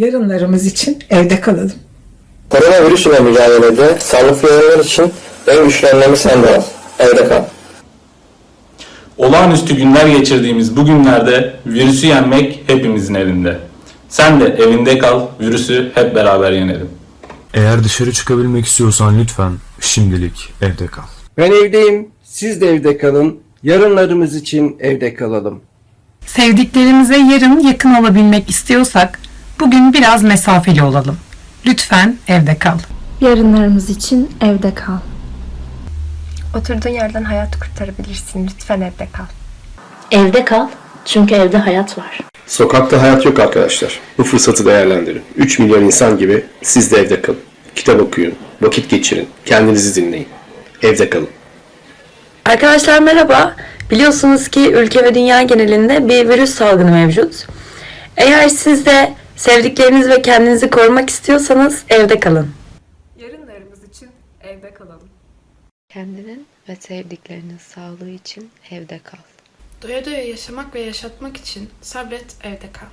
Yarınlarımız için evde kalalım. Koronavirüs ile mücadelede sağlıklı olanlar için en güçlü önlemi sen de al. Evde kal. Olağanüstü günler geçirdiğimiz bu günlerde virüsü yenmek hepimizin elinde. Sen de evinde kal, virüsü hep beraber yenelim. Eğer dışarı çıkabilmek istiyorsan lütfen şimdilik evde kal. Ben evdeyim, siz de evde kalın. Yarınlarımız için evde kalalım. Sevdiklerimize yarın yakın olabilmek istiyorsak bugün biraz mesafeli olalım. Lütfen evde kal. Yarınlarımız için evde kal. Oturduğun yerden hayat kurtarabilirsin. Lütfen evde kal. Evde kal çünkü evde hayat var. Sokakta hayat yok arkadaşlar. Bu fırsatı değerlendirin. 3 milyon insan gibi siz de evde kalın. Kitap okuyun, vakit geçirin, kendinizi dinleyin. Evde kalın. Arkadaşlar merhaba. Biliyorsunuz ki ülke ve dünya genelinde bir virüs salgını mevcut. Eğer siz de sevdikleriniz ve kendinizi korumak istiyorsanız evde kalın. Yarınlarımız için evde kalalım. Kendinin ve sevdiklerinin sağlığı için evde kal. Doya doya yaşamak ve yaşatmak için sabret evde kal.